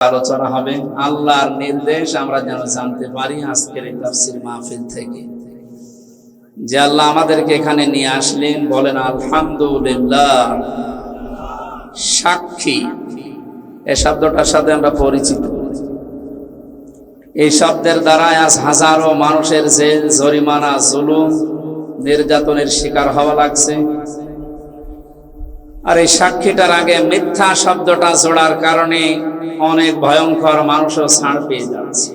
আলোচনা হবে। আল্লাহর নির্দেশ আমরা যেন জানতে পারি আজকের এই তাফসির মাহফিল থেকে। যে আল্লাহ আমাদেরকে এখানে নিয়ে আসলেন, বলেন, আলহামদুলিল্লাহ। সাক্ষী। এই শব্দটার সাথে আমরা পরিচিত। এই শব্দের দ্বারা আজ হাজারো মানুষের জেল, জরিমানা, জুলুম, নির্যাতনের শিকার হওয়া লাগছে। আর এই সাক্ষীটার আগে মিথ্যা শব্দটা জোড়ার কারণে অনেক ভয়ঙ্কর মানুষও ছাড় পেয়ে যাচ্ছে।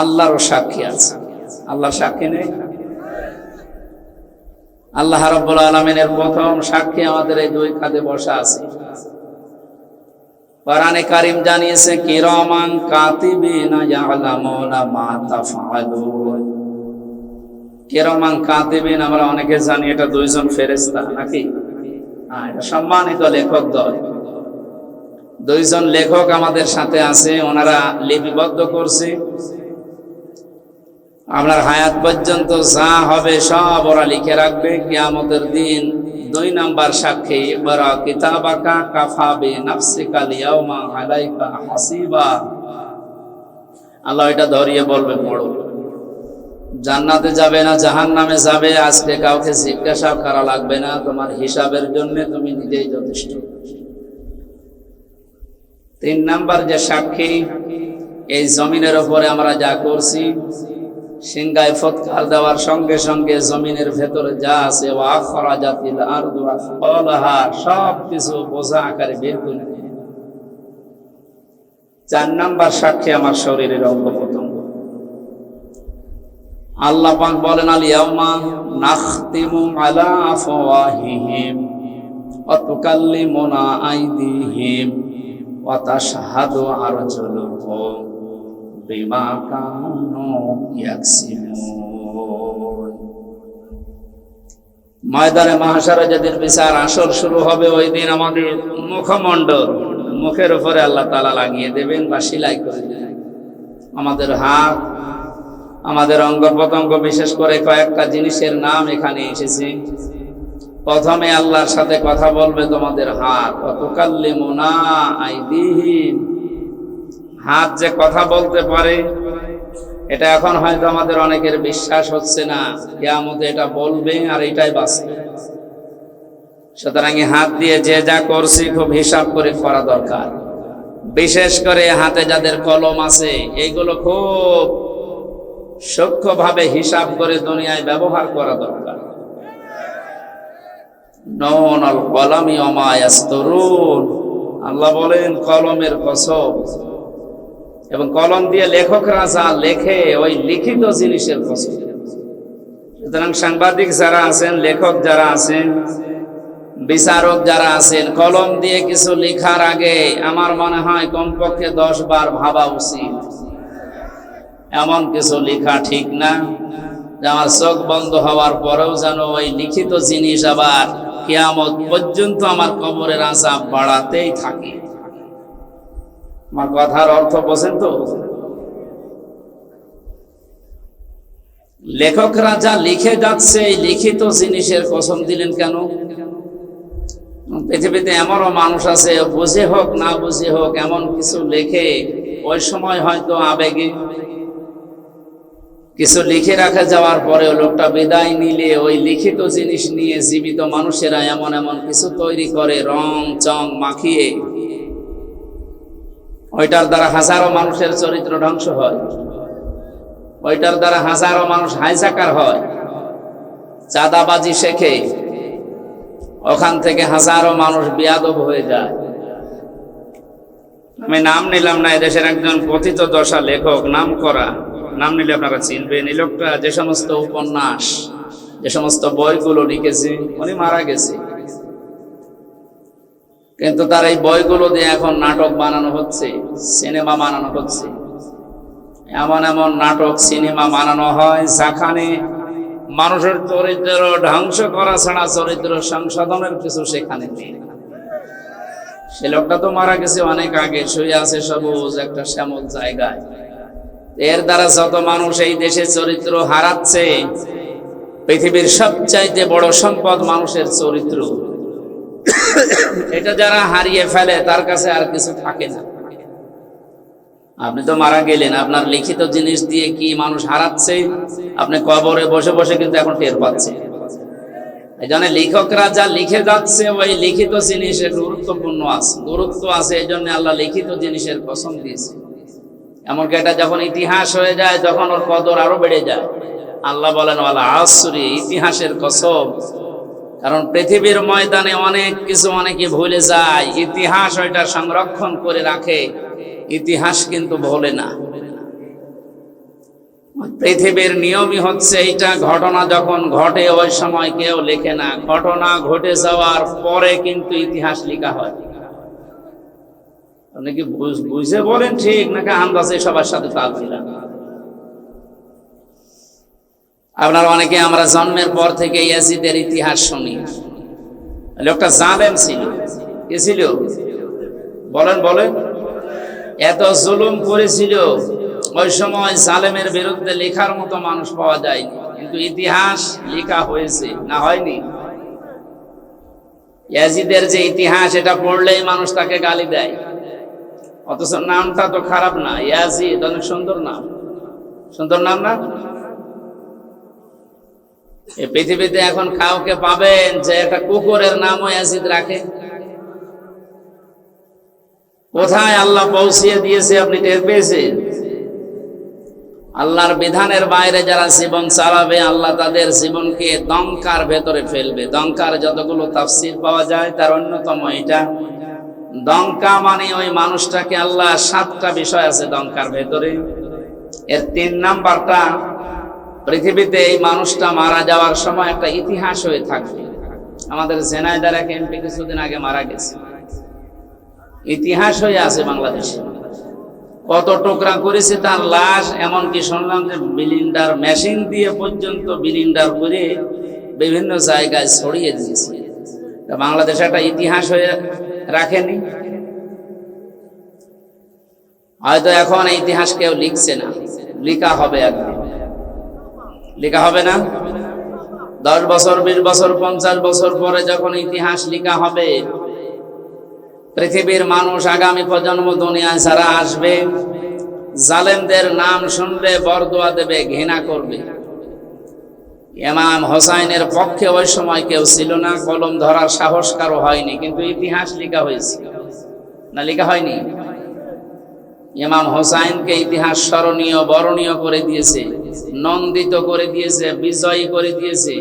আল্লাহরও সাক্ষী আছে। আল্লাহ সাক্ষী নেই? আল্লাহ রব্বুল আলমিনের প্রথম সাক্ষী আমাদের এই দুই খাতে বসা আছে। কোরআনে কারিম জানিয়েছে, কিরমান কাতিবিনা ইয়ালামুনা মা তাফআলুন। কিরমান কাতিবিন, আমরা অনেকে জানি এটা দুইজন ফেরেশতা, নাকি? সম্মানিত লেখক দল। দুইজন লেখক আমাদের সাথে আছে, ওনারা লিপিবদ্ধ করছে। আপনার হায়াত পর্যন্ত যা হবে সব ওরা লিখে রাখবে। কিয়ামতের দিন দুই নাম্বার সাক্ষী, বরা কিতাবাকা কাফাবে নাফসিকা লিয়াউমা আলাইকা হাসিবা। আল্লাহ এটা ধরিয়ে বলবে পড়ো। জান্নাতে যাবে না জাহান নামে যাবে, আজকে কাউকে জিজ্ঞাসা করা লাগবে না, তোমার হিসাবের জন্য তুমি নিজেই যথেষ্ট। তিন নাম্বার যে সাক্ষী, এই জমিনের উপরে আমরা যা করছি সিংগায় ফৎকার দেওয়ার সঙ্গে সঙ্গে জমিনের ভেতরে যা আছে সব কিছু বোঝা আকারে বের করে চার নাম্বার সাক্ষী আমার শরীরের অঙ্গ আল্লাহ পাক বলেন ওয়া ময়দানে মহাসারে যেদিন বিচার আসর শুরু হবে, ওই দিন আমাদের মুখমণ্ডল, মুখের উপরে আল্লাহ তালা লাগিয়ে দেবেন বা সিলাই করে দেবেন। আমাদের হাত আমাদের অঙ্গ প্রত্যঙ্গ বিশেষ করে কয়েকটা জিনিসের নাম এখানে এসেছে। প্রথমে আল্লাহর সাথে কথা বলবে তোমাদের হাত। হাত যে কথা বলতে পারে, এটা এখন হয়তো আমাদের অনেকের বিশ্বাস হচ্ছে না। কেয়ামতে এটা বলবে আর এটাই বাঁচবে সুতরাং হাত দিয়ে যে যা করছি খুব হিসাব করে করা দরকার। বিশেষ করে হাতে যাদের কলম আছে এইগুলো খুব সূক্ষ্মভাবে হিসাব করে দুনিয়ায় ব্যবহার করা দরকার। নল কলমি অমায়াস্তরুন আল্লাহ বলেন, কলমের কসম। এবং কলম দিয়ে লেখকরা যা লেখে, ওই লিখিত জিনিসের কসম। সুতরাং সাংবাদিক যারা আছেন, লেখক যারা আছেন, বিচারক যারা আছেন, কলম দিয়ে কিছু লেখার আগে আমার মনে হয় কমপক্ষে দশ বার ভাবা উচিত। এমন কিছু লেখা ঠিক না। আমার চোখ বন্ধ হওয়ার পরেও যেন ওই লিখিত জিনিস আবার কেয়ামত পর্যন্ত আমার কবরের আশা বাড়াতেই থাকে। আমার কথার অর্থ বোঝেন তো? লেখকরা যা লিখে যাচ্ছে, এই লিখিত জিনিসের কসম দিলেন কেন? পৃথিবীতে এমনও মানুষ আছে, বুঝে হোক না বুঝে হোক, এমন কিছু লেখে, ওই সময় হয়তো আবেগে কিছু লিখে রাখা যাওয়ার পরে লোকটা বিদায় নিলে ওই লিখিত জিনিস নিয়ে জীবিত মানুষেরা এমন এমন কিছু তৈরি করে, রং, চং মাখিয়ে। ওইটার দ্বারা হাজারো মানুষের চরিত্র ধ্বংস হয়। ওইটার দ্বারা হাজারো মানুষ হাইজাকার হয়। চাঁদাবাজি শেখে। ওখান থেকে হাজারো মানুষ বিয়াদব হয়ে যায়। আমি নাম নিলাম না, এদেশের একজন কথিত দশা লেখক, নাম করা। নাম নিলে আপনারা চিনবেন। এই লোকটা যে সমস্ত উপন্যাস, যে সমস্ত বইগুলো লিখেছে, উনি মারা গেছে। কিন্তু তার এই বইগুলো দিয়ে এখন নাটক বানানো হচ্ছে, সিনেমা বানানো হচ্ছে। এমন এমন নাটক, সিনেমা বানানো হয়, যেখানে মানুষের চরিত্র ধ্বংস করা ছাড়া চরিত্র সংশোধনের কিছু সেখানে নেই। সে লোকটা তো মারা গেছে অনেক আগে, শুয়ে আছে সবুজ একটা শ্যামল জায়গায়। এর দ্বারা যত মানুষ এই দেশে চরিত্র হারাচ্ছে, পৃথিবীর সবচাইতে বড় সম্পদ মানুষের চরিত্র। এটা যারা হারিয়ে ফেলে, তার কাছে আর কিছু থাকে না। আপনি তো মারা গেলেন, আপনার লিখিত জিনিস দিয়ে কি মানুষ হারাচ্ছে? আপনি কবরে বসে বসে কিন্তু এখন টের পাচ্ছে। এই জন্য লেখকরা যা লিখে যাচ্ছে, ওই লিখিত জিনিসের গুরুত্বপূর্ণ আছে। গুরুত্ব আছে, এই জন্য আল্লাহ লিখিত জিনিসের পছন্দ দিয়েছে। এমনকি এটা যখন ইতিহাস হয়ে যায়, তখন ওর কদর আরও বেড়ে যায়। আল্লাহ বলেন, ওয়ালা আসরি, ইতিহাসের কসম। কারণ পৃথিবীর ময়দানে অনেক কিছু অনেকে ভুলে যায়। ইতিহাস ওইটা সংরক্ষণ করে রাখে। ইতিহাস কিন্তু ভোলে না। পৃথিবীর নিয়মই হচ্ছে এইটা, ঘটনা যখন ঘটে ওই সময় কেউ লেখে না। ঘটনা ঘটে যাওয়ার পরে কিন্তু ইতিহাস লেখা হয়। আপনি কি বুঝ- বলেন ঠিক? নাকি আন্দাজে সবার সাথে তাল আপনার অনেকে আমরা জন্মের পর থেকে ইয়াজিদের ইতিহাস শুনি। লোকটা ছিল? বলেন বলেন। এত জুলুম করেছিল, ওই সময় জালেমের বিরুদ্ধে লেখার মতো মানুষ পাওয়া যায়নি। কিন্তু ইতিহাস লেখা হয়েছে, না হয়নি? ইয়াজিদের যে ইতিহাস, এটা পড়লেই মানুষ তাকে গালি দেয়। অথচ নামটা তো খারাপ না, ইয়াজিদ, অনেক সুন্দর নাম। সুন্দর নাম না? এই পৃথিবীতে এখন কাউকে পাবেন যে একটা কুকুরের নামও ইয়াজিদ রাখে। কোথায় আল্লাহ পৌঁছিয়ে দিয়েছে আপনি টের পেয়েছেন? আল্লাহর বিধানের বাইরে যারা জীবন চালাবে, আল্লাহ তাদের জীবনকে দঙ্কার ভেতরে ফেলবে। দঙ্কার যতগুলো তাফসির পাওয়া যায়, তার অন্যতম এটা দঙ্কা মানে ওই মানুষটাকে আল্লাহ সাতটা বিষয় আছে দঙ্কার ভেতরে। এর তিন নাম্বারটা, পৃথিবীতে এই মানুষটা মারা যাওয়ার সময় একটা ইতিহাস হয়ে থাকবে। আমাদের জেনাইদার এক এমপি কিছুদিন আগে মারা গেছে। ইতিহাস হয়ে আছে বাংলাদেশে। কত টুকরা করেছে তার লাশ, এমনকি শুনলাম যে বিলিন্ডার মেশিন দিয়ে পর্যন্ত বিলিন্ডার করে বিভিন্ন জায়গায় ছড়িয়ে দিয়েছে। বাংলাদেশ একটা ইতিহাস হয়ে রাখেনি হয়তো এখন ইতিহাস কেউ লিখছে না। লিখা হবে একদিন। লিখা হবে না? দশ বছর, বিশ বছর, পঞ্চাশ বছর পরে যখন ইতিহাস লিখা হবে, পৃথিবীর মানুষ আগামী প্রজন্ম দুনিয়ায় যারা আসবে, জালেমদের নাম শুনলে বরদোয়া দেবে, ঘৃণা করবে। ইমাম হোসাইনের পক্ষে ওই সময় কেউ ছিল না, কলম ধরার সাহস কারও হয়নি, কিন্তু ইতিহাস লেখা হয়েছে। না, লেখা হয়নি? ইমাম হোসাইনকে ইতিহাস স্মরণীয়, বরণীয় করে দিয়েছে, নন্দিত করে দিয়েছে, বিজয়ী করে দিয়েছে।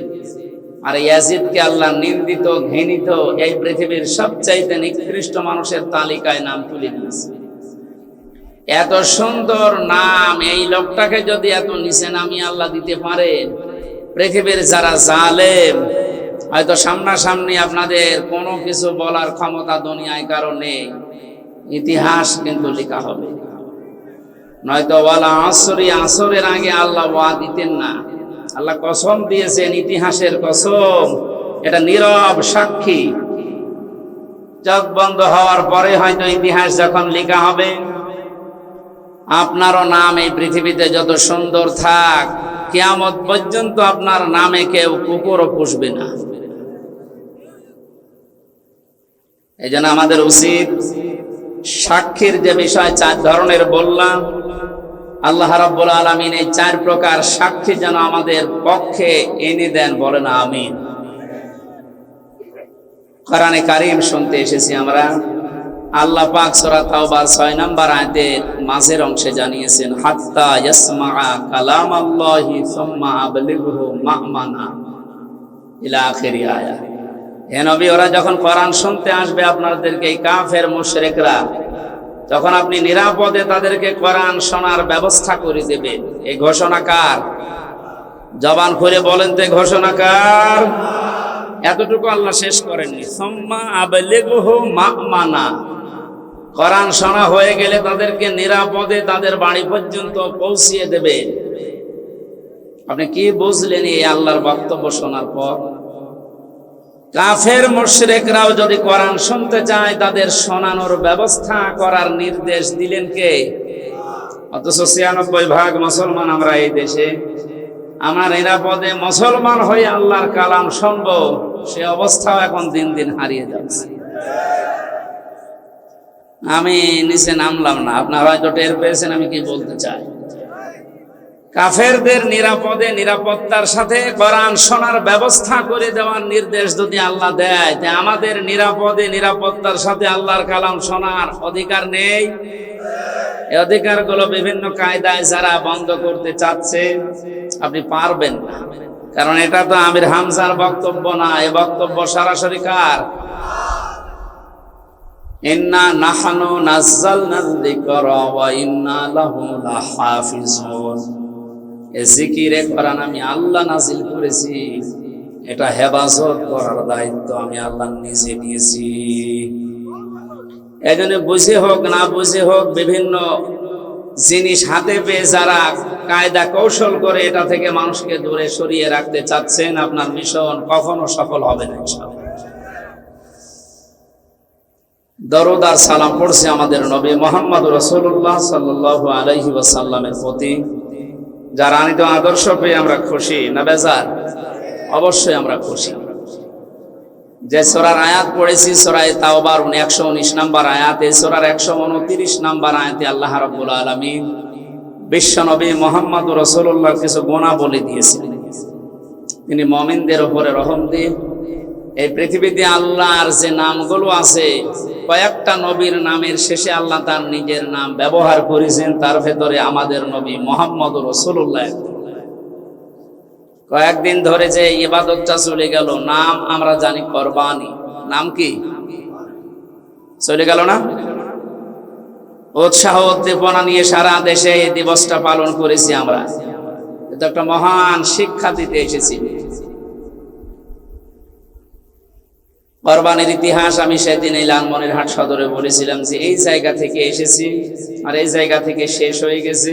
আর ইয়াজিদকে আল্লাহ নিন্দিত, ঘৃণিত, এই পৃথিবীর সবচাইতে নিকৃষ্ট মানুষের তালিকায় নাম তুলে দিয়েছে। এত সুন্দর নাম, এই লোকটাকে যদি এত নিচে নামিয়ে আল্লাহ দিতে পারেন পৃথিবীর যারা জালেম, হয়তো সামনাসামনি আপনাদের কোনো কিছু বলার ক্ষমতা দুনিয়ায় কারণে ইতিহাস কিন্তু লেখা হবে। নয়তো ওয়ালা আসরি, আসরের আগে আল্লাহ দিতেন না। আল্লাহ কসম দিয়েছেন, ইতিহাসের কসম, এটা নীরব সাক্ষী। চোখ বন্ধ হওয়ার পরে হয়তো ইতিহাস যখন লেখা হবে, আপনারও নাম এই পৃথিবীতে যত সুন্দর থাক কেয়ামত পর্যন্ত আপনার নামে কেউ কুকুরও পুষবে না। এই জন্য আমাদের উচিত সাক্ষীর যে বিষয়, চার ধরনের বললাম। আল্লাহ রাব্বুল আলামিন এই চার প্রকার সাক্ষী যেন আমাদের পক্ষে এনে দেন, বলেন আমিন। কোরআনে কারিম শুনতে এসেছি আমরা। আল্লাহ পাক সূরা তাওবার 6 নম্বর আয়াতের মাঝের অংশে জানিয়েছেন, হাত্তা ইয়াসমাআ কালাম আল্লাহি সুম্মা আবলিগহু মা'মানা ইলা আখিরি আয়া। হে নবী, ওরা যখন কোরআন শুনতে আসবে আপনাদেরকে, এই কাফের মুশরিকরা তখন আপনি নিরাপদে তাদেরকে কোরআন শোনার ব্যবস্থা করে দেবেন এই ঘোষণা কার? জবান খুলে বলেন তো, এই ঘোষণা কার? এতটুকু আল্লাহ শেষ করেননি। সম্মা আবলেগহ মানা কোরআন শোনা হয়ে গেলে তাদেরকে নিরাপদে তাদের বাড়ি পর্যন্ত পৌঁছিয়ে দেবেন আপনি কি বুঝলেন এই আল্লাহর বক্তব্য শোনার পর? কাফের মুশরিকরাও যদি কোরআন শুনতে চায়, তাদের শোনানোর ব্যবস্থা করার নির্দেশ দিলেন কে? অথচ ছিয়ানব্বই ভাগ মুসলমান আমরা এই দেশে। আমরা নিরাপদে মুসলমান হয়ে আল্লাহর কালাম শুনব, সে অবস্থাও এখন দিন দিন হারিয়ে যাচ্ছে। আমি নিচে নামলাম না। আপনারা হয়তো টের পেয়েছেন আমি কি বলতে চাই। কাফেরদের নিরাপদে নিরাপত্তার সাথে কোরআন শোনার ব্যবস্থা করে দেওয়ার নির্দেশ যদি আল্লাহ দেয় যে আমাদের নিরাপদে নিরাপত্তার সাথে আল্লাহর কালাম শোনার অধিকার নেই। এই অধিকারগুলো বিভিন্ন কায়দায় যারা বন্ধ করতে চাচ্ছে, আপনি পারবেন না। কারণ এটা তো আমির হামজার বক্তব্য না, এ বক্তব্য সরাসরি কার? ইন্না নাহানু নাজ্জালনা যিকরা ওয়া ইন্না লাহু লাহাফিজুন এ জিকিরে কোরআন আমি আল্লাহ নাজিল করেছি। এটা হেফাজত করার দায়িত্ব আমি আল্লাহ নিজে নিয়েছি। এই জন্য বুঝে হোক, না বুঝে হোক, বিভিন্ন জিনিস হাতে পেয়ে যারা কায়দা কৌশল করে এটা থেকে মানুষকে দূরে সরিয়ে রাখতে চাচ্ছেন, আপনার মিশন কখনো সফল হবে না দরুদ আর সালাম পড়ছে আমাদের নবী মোহাম্মদ রসুল্লাহ সাল্লাহ আলহি ওয়াসাল্লামের প্রতি। যার আনিত আদর্শ পেয়ে আমরা খুশি, না বেজার? অবশ্যই আমরা খুশি। যে সোরার আয়াত পড়েছি, সোরায় তাওবার একশো উনিশ নাম্বার আয়াত, এই সোরার একশো উনত্রিশ নাম্বার আয়াতে আল্লাহ রব্বুল আলমী বিশ্বনবী মোহাম্মদ রসুল্লাহ কিছু গোনা বলে দিয়েছিলেন তিনি মমিনদের ওপরে রহম দিয়ে এই পৃথিবীতে আল্লাহর যে নামগুলো আছে, কয়েকটা নবীর নামের শেষে আল্লাহ তার নিজের নাম ব্যবহার করেছেন, তার ভেতরে আমাদের নবী মোহাম্মদ রসুল্লাহ কয়েকদিন ধরে যে ইবাদতটা চলে গেল, নাম আমরা জানি কোরবানি। নাম কি? চলে গেল না? উৎসাহ, উদ্দীপনা নিয়ে সারা দেশে এই দিবসটা পালন করেছি আমরা। এটা একটা মহান শিক্ষা দিতে এসেছি। কোরবানির ইতিহাস আমি সেদিন এই লালমনির হাট সদরে বলেছিলাম যে এই জায়গা থেকে এসেছি আর এই জায়গা থেকে শেষ হয়ে গেছে।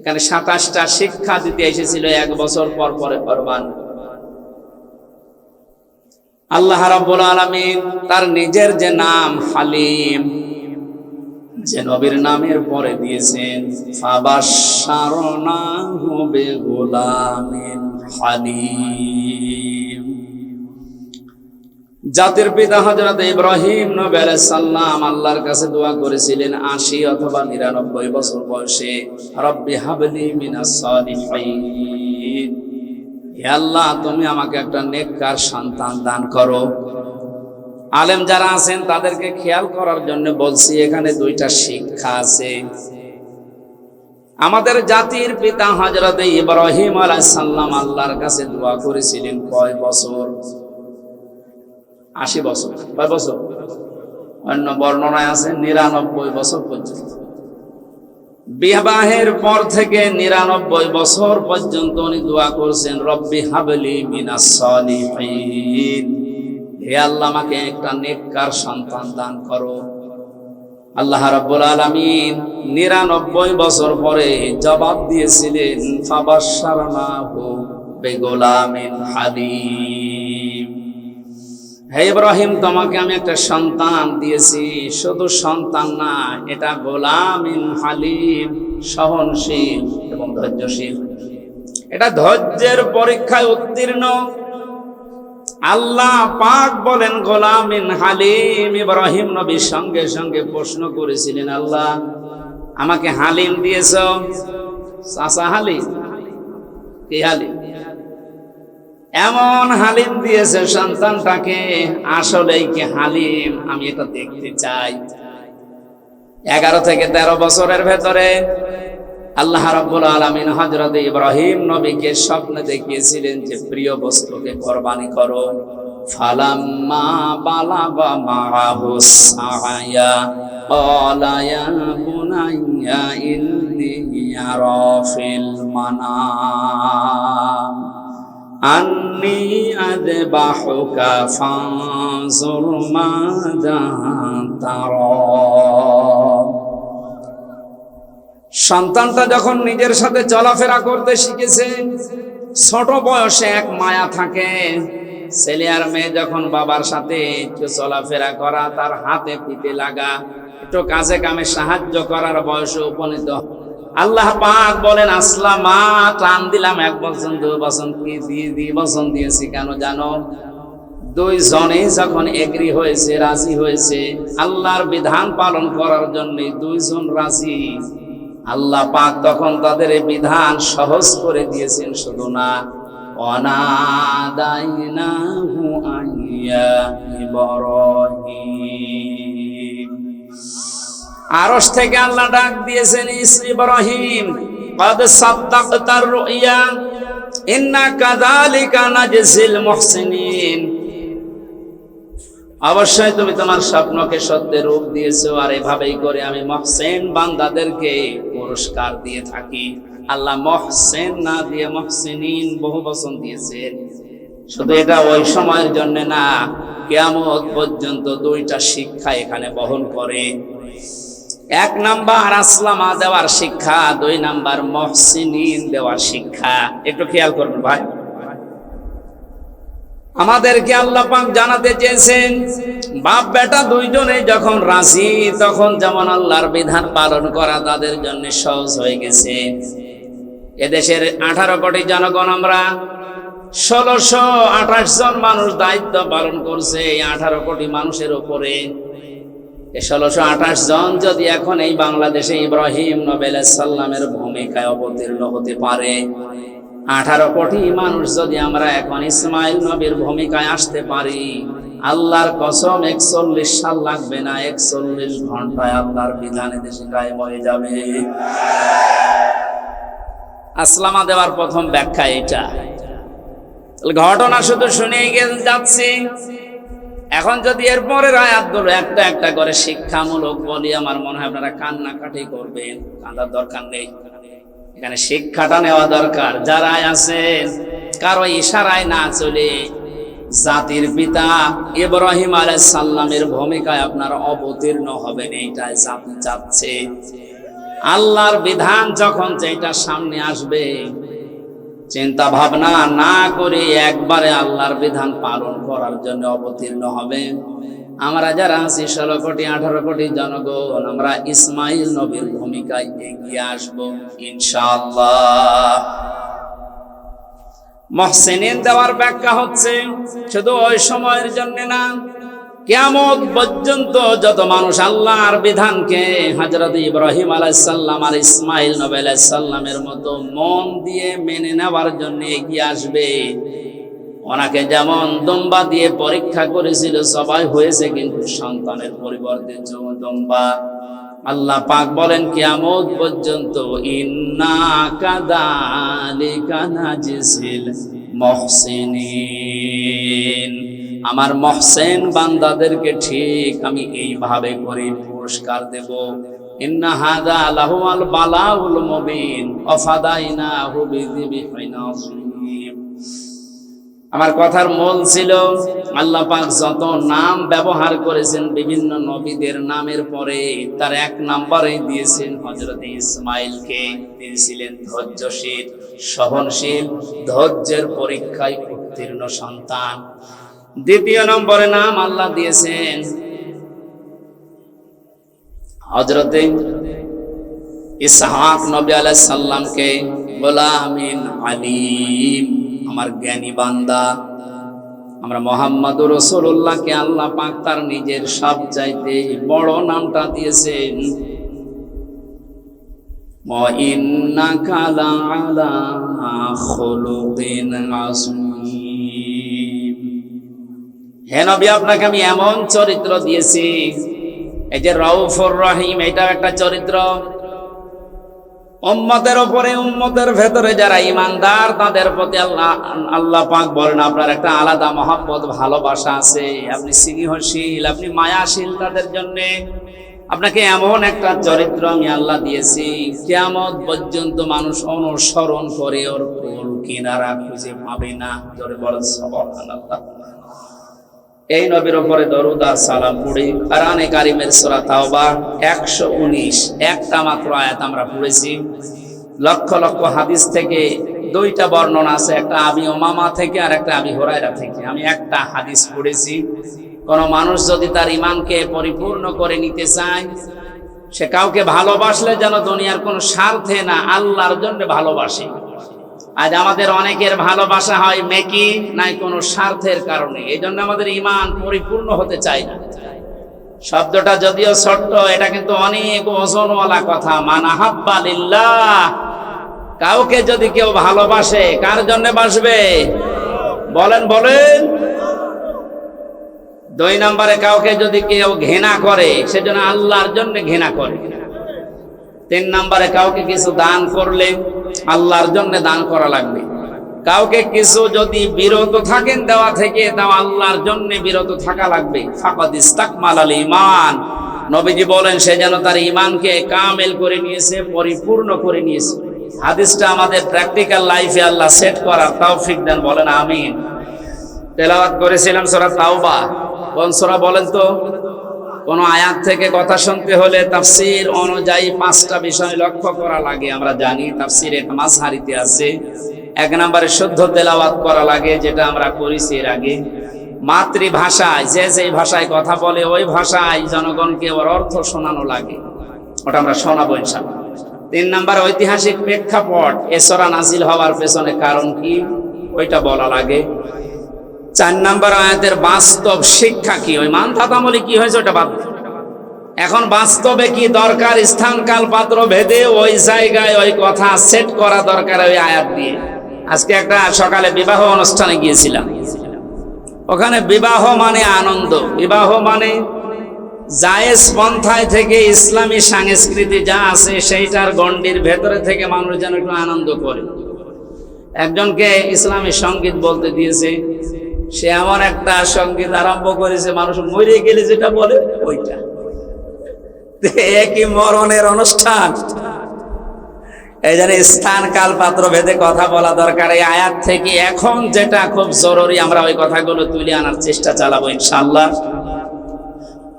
এখানে সাতাশটা শিক্ষা দিতে এসেছিল, এক বছর পর পরে কোরবান আল্লাহ রাব্বুল আলামিন তার নিজের যে নাম হালিম, যে নবীর নামের পরে দিয়েছেন, ফাবাশশারনাহু বিগুলামিন হালিম। জাতির পিতা হজরত ইব্রাহিম নবী আল্লাহর কাছে দোয়া করেছিলেন আশি অথবা নিরানব্বই বছর বয়সে, রব্বি হাবলি আল্লাহ, তুমি আমাকে একটা নেককার সন্তান দান করো। আলেম যারা আছেন, তাদেরকে খেয়াল করার জন্য বলছি, এখানে দুইটা শিক্ষা আছে। আমাদের জাতির পিতা হজরত ইব্রাহিম আলাইহিস সালাম আল্লাহর কাছে দোয়া করেছিলেন কয় বছর? আশি বছর। কয় বছর? অন্য বর্ণনায় আছে নিরানব্বই বছর পর্যন্ত। বিবাহের পর থেকে নিরানব্বই বছর পর্যন্ত উনি দোয়া করছেন, রব্বি হাবলি মিনাস হে আল্লাহ, আমাকে একটা নেককার সন্তান দান করো। আল্লাহ রাব্বুল আলামিন নিরানব্বই বছর পরে জবাব দিয়েছিলেন, ফাবাশশারনাহু বিগুলামিন হালিম। হে ইব্রাহিম, তোমাকে আমি একটা সন্তান দিয়েছি। শুধু সন্তান না, এটা গোলামিন হালিম, সহনশীল এবং ধৈর্যশীল। এটা ধৈর্যের পরীক্ষায় উত্তীর্ণ। আল্লাহ পাক বলেন, গোলামিন হালিম ইব্রাহিম নবীর সঙ্গে সঙ্গে প্রশ্ন করেছিলেন, আল্লাহ, আমাকে হালিম দিয়েছ? চাচা হালিম? কি হালিম? এমন হালিম দিয়েছে সন্তানটাকে, আসলেই কি হালিম? আমি এটা দেখতে চাই। এগারো থেকে তেরো বছরের ভেতরে আল্লাহ রাব্বুল আলামিন হযরত ইব্রাহিম নবীকে স্বপ্নে দেখিয়েছিলেন যে, প্রিয় বস্তুকে কোরবানি করো। ফালাম্মা বালাগা মাআহু সাআয়া, ক্বালা ইয়া বুনাইয়া ইন্নী আরা মানাম। ফানজুর মাযা তারা সন্তানটা যখন নিজের সাথে চলাফেরা করতে শিখেছে, ছোট বয়সে এক মায়া থাকে। ছেলে আর মেয়ে যখন বাবার সাথে একটু চলাফেরা করা, তার হাতে পিতে লাগা, একটু কাজে কামে সাহায্য করার বয়সে উপনীত আল্লাহ পাক বলেন, আসলামা টান দিলাম, এক বছর দুই বছর কি দিয়ে দুই বছর দিয়েছি, কেন জানো? দুই জনে যখন এগ্রি হয়েছে, রাজি হয়েছে, আল্লাহর বিধান পালন করার জন্য দুইজন রাজি। আল্লাহ পাক তখন তাদের বিধান সহজ করে দিয়েছেন, শুধু না অনাদাইনাহু আইয়া ইব্রাহিম। আরশ থেকে আল্লাহ ডাক দিয়েছেন ইসরি ইব্রাহিম قد صدقت الرؤيا إنا كذلك نجزي المحسنين অবশ্যই তুমি তোমার স্বপ্নকে সত্যের রূপ দিয়েছো আর এভাবেই করে আমি মহসেন বান্দাদেরকে পুরস্কার দিয়ে থাকি আল্লাহ মহসেন না দিয়ে মহসেনিন বহু বচন দিয়েছেন শুধু এটা ওই সময়ের জন্য না কেয়ামত পর্যন্ত দুইটা শিক্ষা এখানে বহন করে এক নাম্বার আসলামা দেওয়ার শিক্ষা, দুই নাম্বার মহসিনিন দেওয়ার শিক্ষা। একটু খেয়াল করবেন ভাই। আমাদেরকে আল্লাহ পাক জানাতে চেয়েছেন, বাপ বেটা দুইজনে যখন রাজি, তখন যেমন আল্লাহর বিধান পালন করা তাদের জন্য সহজ হয়ে গেছে। এদেশের আঠারো কোটি জনগণ আমরা, ষোলোশো আঠাশ জন মানুষ দায়িত্ব পালন করছে এই আঠারো কোটি মানুষের উপরে। ষোলোশো আঠাশ জন যদি এখন এই বাংলাদেশে ইব্রাহিম নবেল সাল্লামের ভূমিকায় অবতীর্ণ হতে পারে। আঠারো কোটি মানুষ যদি আমরা এখন ইসমাইল নবীর ভূমিকায় আসতে পারি, আল্লাহর কসম একচল্লিশ সাল লাগবে না, একচল্লিশ ঘন্টায় আল্লাহর বিধানে দেশে গায়ে হয়ে যাবে। আসলামা দেওয়ার প্রথম ব্যাখ্যা এটা। ঘটনা শুধু শুনেই যাচ্ছি। এখন যদি এরপরের আয়াতগুলো একটা একটা করে শিক্ষামূলক বলি, আমার মনে হয় আপনারা কান্নাকাটি করবেন কান্দার দরকার নেই। এখানে শিক্ষাটা নেওয়া দরকার। যারা আছেন, কারও ইশারায় না চলে, জাতির পিতা ইব্রাহিম আলাইহিস সাল্লামের ভূমিকায় আপনারা অবতীর্ণ হবেন, এইটাই জাতি চাচ্ছে। আল্লাহর বিধান যখন যেটা সামনে আসবে চিন্তা ভাবনা না করে একবারে আল্লাহর বিধান পালন করার জন্য অবতীর্ণ হবে। আমরা যারা আছি, ষোলো কোটি, আঠারো কোটি জনগণ, আমরা ইসমাইল নবীর ভূমিকায় এগিয়ে আসব, ইনশাআল্লাহ। মহসেনিন দেওয়ার ব্যাখ্যা হচ্ছে, শুধু ওই সময়ের জন্য না কেমন পর্যন্ত যত মানুষ আল্লাহর বিধানকে হজরত ইব্রাহিম আলাইসাল্লাম আর ইসমাইল নবী আলাইসাল্লামের মতো মন দিয়ে মেনে নেওয়ার জন্য এগিয়ে আসবে। ওনাকে যেমন দম্বা দিয়ে পরীক্ষা করেছিল, সবাই হয়েছে কিন্তু সন্তানের পরিবর্তে দম্বা। আল্লাহ পাক বলেন, কিয়ামত পর্যন্ত ইন্না কাদালিকা নাজিসিল মহসিনিন। আমার মহসেন বান্দাদেরকে ঠিক আমি এইভাবে করে পুরস্কার দেব। আমার কথার মূল ছিল, আল্লাহ পাক যত নাম ব্যবহার করেছেন বিভিন্ন নবীদের নামের পরে তার এক নাম্বারে দিয়েছেন হজরত ইসমাইলকে। তিনি ছিলেন ধৈর্যশীল, সহনশীল, ধৈর্যের পরীক্ষায় উত্তীর্ণ সন্তান। দ্বিতীয় নম্বরে নাম আল্লাহ দিয়েছেন। হজরতে ইসহাক নবী আলাইহিস সাল্লামকে গোলামিন আলিম, আমার জ্ঞানী বান্দা। আমরা মোহাম্মদ রসুল্লাহকে আল্লাহ পাক তার নিজের সব চাইতে বড় নামটা দিয়েছেন। হে নবী, আপনাকে আমি এমন চরিত্র দিয়েছি। এই যে রউফুর রহিম এটা একটা চরিত্র। উম্মতের ওপরে, উম্মতের ভেতরে যারা ইমানদার তাদের প্রতি আল্লাহ আল্লাহ পাক বলেন, আপনার একটা আলাদা মহাব্বত, ভালোবাসা আছে। আপনি স্নেহশীল, আপনি মায়াশীল তাদের জন্য। আপনাকে এমন একটা চরিত্র আমি আল্লাহ দিয়েছি কেমন পর্যন্ত মানুষ অনুসরণ করে ওর কিনারা খুঁজে পাবে না। জোরে বলেন, সুবহানাল্লাহ। এই নবীর উপরে দরুদ সালাম পড়ি। কারানে কারিমের সূরা তাওবা 119 একটা মাত্র আয়াত আমরা পড়েছি। লক্ষ লক্ষ হাদিস থেকে দুইটা বর্ণনা আছে, একটা আবি ওমামা থেকে আর একটা আবি হোরাইরা থেকে। আমি একটা হাদিস পড়েছি। কোন মানুষ যদি তার ইমানকে পরিপূর্ণ করে নিতে চায়, সে কাউকে ভালোবাসলে যেন দুনিয়ার কোনো স্বার্থে না, আল্লাহর জন্য ভালোবাসে। আজ আমাদের অনেকের ভালোবাসা হয় মেকি নাই কোনো স্বার্থের কারণে। এই জন্য আমাদের ইমান পরিপূর্ণ হতে চায় না। শব্দটা যদিও ছোট্ট, এটা কিন্তু অনেক ওজনওয়ালা কথা। মানাহাব্বা লিল্লাহ। কাউকে যদি কেউ ভালোবাসে, কার জন্য বাসবে? বলেন বলেন। দুই নম্বরে কাউকে যদি কেউ ঘৃণা করে, সেজন্য আল্লাহর জন্য ঘৃণা করে। তিন নম্বরে কাউকে কিছু দান করলে আল্লাহর জন্য দান করা লাগবে। কাউকে কিছু যদি বিরত থাকেন দেওয়া থেকে, তাও আল্লাহর জন্য বিরত থাকা লাগবে। ইমান নবীজি বলেন, সে যেন তার ইমানকে কামেল করে নিয়েছে, পরিপূর্ণ করে নিয়েছে। হাদিসটা আমাদের প্র্যাকটিক্যাল লাইফে আল্লাহ সেট করার তৌফিক দেন, বলেন আমিন। তেলাওয়াত করেছিলাম সূরা তাওবা। কোন সূরা বলেন তো? কোন আয়াত থেকে কথা শুনতে হলে তাফসির অনুযায়ী পাঁচটা বিষয় লক্ষ্য করা লাগে, আমরা জানি তাফসিরে মাঝহারিতে আছে এক নম্বরে শুদ্ধ তেলাওয়াত করা লাগে, যেটা আমরা করেছি এর আগে। মাতৃভাষায়, যে যে ভাষায় কথা বলে, ওই ভাষায় জনগণকে ওর অর্থ শোনানো লাগে। ওটা আমরা শোনাবো ইনশাআল্লাহ। তিন নাম্বার ঐতিহাসিক প্রেক্ষাপট এসরা নাজিল হওয়ার পেছনে কারণ কি? ওইটা বলা লাগে। চার নাম্বার আয়াতের বাস্তব শিক্ষা কি? ওই মান থাতামলে কি হয়েছে ওটা বাদ এখন বাস্তবে কি দরকার? স্থান কাল পাত্র ভেদে ওই জায়গায় ওই কথা সেট করা দরকার ওই আয়াত দিয়ে। আজকে একটা সকালে বিবাহ অনুষ্ঠানে গিয়েছিলাম। ওখানে বিবাহ মানে আনন্দ। বিবাহ মানে জায়েজ পন্থায় থেকে ইসলামী সংস্কৃতি যা আছে সেইটার গণ্ডির ভেতরে থেকে মানুষ যেন একটু আনন্দ করে। একজনকে ইসলামী সংগীত বলতে দিয়েছে সে এমন একটা সংগীত আরম্ভ করেছে, মানুষ মরে গেলে যেটা বলে, ওইটা। একই মরণের অনুষ্ঠান। এই জন্য স্থান, কাল, পাত্র, ভেদে কথা বলা দরকার। এই আয়াত থেকে এখন যেটা খুব জরুরি, আমরা ওই কথাগুলো তুলে আনার চেষ্টা চালাবো ইনশাল্লাহ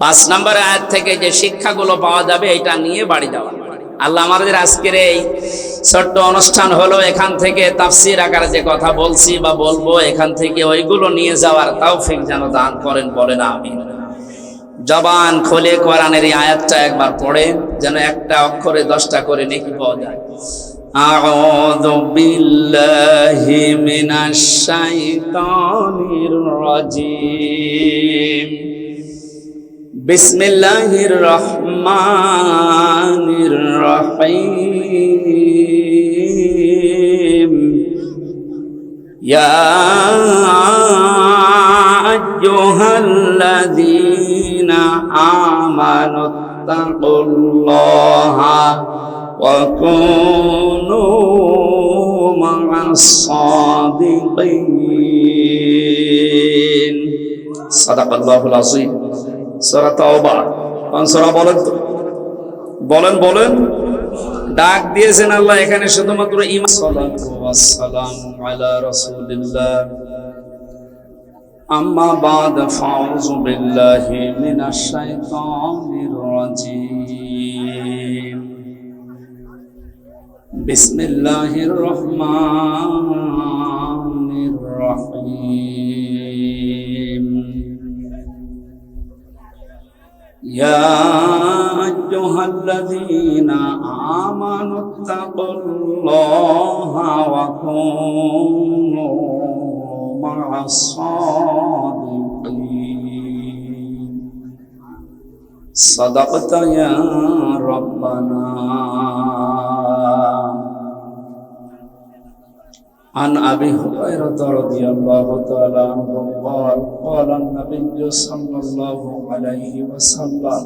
পাঁচ নম্বর আয়াত থেকে যে শিক্ষাগুলো পাওয়া যাবে, এটা নিয়ে বাড়ি যাওয়া। আল্লাহ আমাদের আজকের এই ছোট্ট অনুষ্ঠান হলো এখান থেকে তাফসির আকারে যে কথা বলছি বা বলবো এখান থেকে ওইগুলো নিয়ে যাওয়ার তৌফিক যেন দান করেন বলেন আমি জবান খোলে কোরআনের এই আয়াতটা একবার পড়ে যেন একটা অক্ষরে দশটা করে নেকি পাওয়া যায় أعوذ بالله من الشيطان الرجيم بسم الله الرحمن الرحيم يا أيها الذين آمنوا اتقوا الله وكونوا مع বলেন বলেন ডাক দিয়েছেন আল্লাহ এখানে শুধুমাত্র বিল্লাহি মিনাশ রহিম। يا أيها الذين آمنوا اتقوا الله وكونوا مع الصادقين صدقت يا ربنا عن ابي هريره رضي الله تعالى عنه قال قال النبي صلى الله عليه وسلم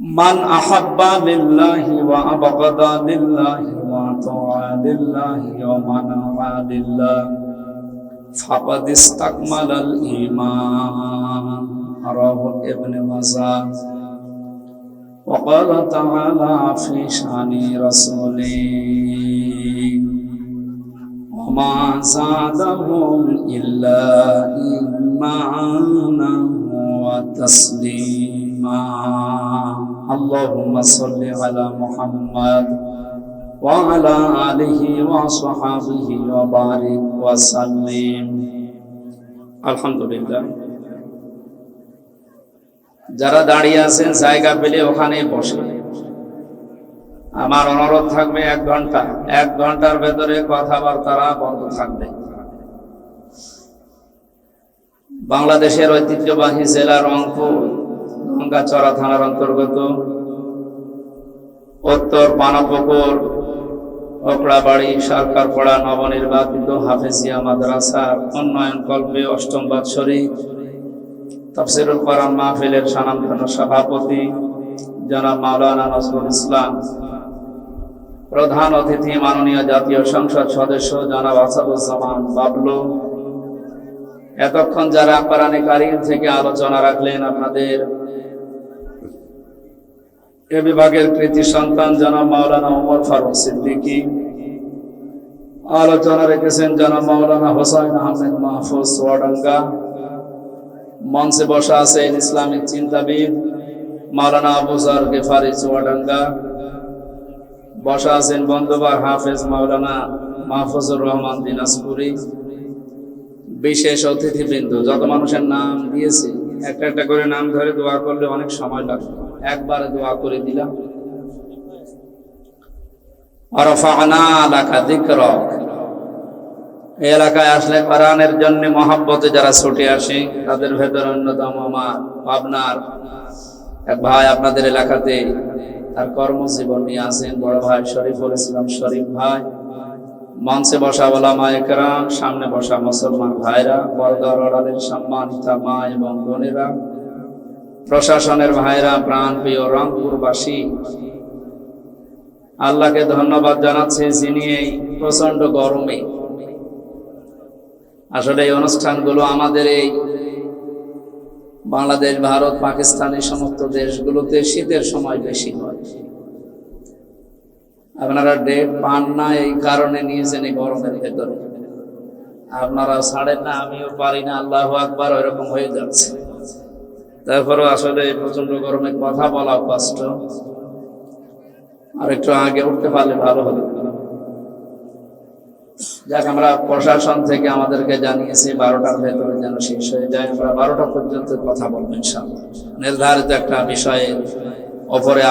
من احب لله وابغض لله واطاع لله ومنع لله فقد استكمل الايمان رواه ابن ماجه وقال تعالى في شأن رسوله. وما زادهم إلا إيمانا وتسليما. اللهم صل على محمد وعلى آله وصحبه وبارك وسلم. الحمد لله. যারা দাঁড়িয়ে আছেন, জায়গা পেলে ওখানেই বসে। আমার অনুরোধ থাকবে এক ঘণ্টা, এক ঘণ্টার ভেতরে কথাবার্তারা বন্ধ থাকবে। বাংলাদেশের ঐতিহ্যবাহী জেলা রংপুর, গঙ্গাচড়া থানার অন্তর্গত। উত্তর পানাপুকুর ওকড়াবাড়ি সরকারপাড়া নবনির্বাচিত হাফেজিয়া মাদ্রাসার উন্নয়ন কল্পে অষ্টম বাৎসরিক তফসিরুল কোরআন মাহফিলের স্বনামধন্য সভাপতি জনাব মাওলানা নজরুল ইসলাম, প্রধান অতিথি মাননীয় জাতীয় সংসদ সদস্য জনাব আসাদুজ্জামান বাবলু। এতক্ষণ যারা কোরআনে কারিম থেকে আলোচনা রাখলেন আপনাদের, এ বিভাগের কৃতি সন্তান জনাব মাওলানা ওমর ফারুক সিদ্দিকী, আলোচনা রেখেছেন জনাব মাওলানা হোসাইন আহমেদ মাহফুজ সোয়াডাঙ্গা মঞ্চে বসা আছেন ইসলামিক চিন্তাবিদ মাওলানা আবুজার গেফারি চুয়াডাঙ্গা বসা আছেন বন্ধুবার হাফেজ মাওলানা মাহফুজুর রহমান দিনাজপুরি। বিশেষ অতিথিবৃন্দ, যত মানুষের নাম দিয়েছি, একটা একটা করে নাম ধরে দোয়া করলে অনেক সময় লাগবে একবারে দোয়া করে দিলাম। যিকরক এলাকায় আসলে কোরআনের জন্য মহাব্বতে যারা ছুটে আসে, তাদের ভেতর অন্যতম আমার পাবনার এক ভাই আপনাদের এলাকাতে তার কর্মজীবন নিয়ে আসেন বড় ভাই শরীফুল ইসলাম শরীফ ভাই। মঞ্চে বসা বলা মা একরাম, সামনে বসা মুসলমান ভাইরা বরদার অর্ডারের সম্মানিতা মা এবং বোনেরা, প্রশাসনের ভাইরা প্রাণ প্রিয় রংপুরবাসী, আল্লাহকে ধন্যবাদ জানাচ্ছি যিনি এই প্রচণ্ড গরমে আসলে এই অনুষ্ঠানগুলো আমাদের এই বাংলাদেশ, ভারত, পাকিস্তান এই সমস্ত দেশগুলোতে শীতের সময় বেশি হয়। আপনারা ডেট পান না এই কারণে নিয়েছেন এই গরমের ভেতরে। আপনারা ছাড়েন না, আমিও পারি না, আল্লাহ আকবার, ওইরকম হয়ে যাচ্ছে। তারপরেও আসলে এই প্রচণ্ড গরমে কথা বলা কষ্ট। আর একটু আগে উঠতে পারলে ভালো হতো। যাক, আমরা প্রশাসন থেকে আমাদেরকে জানিয়েছি বারোটার ভেতরে যেন শেষ হয়ে যায়। আমরা বারোটা পর্যন্ত কথা বলবেন সামনে নির্ধারিত একটা বিষয়ে ওপরে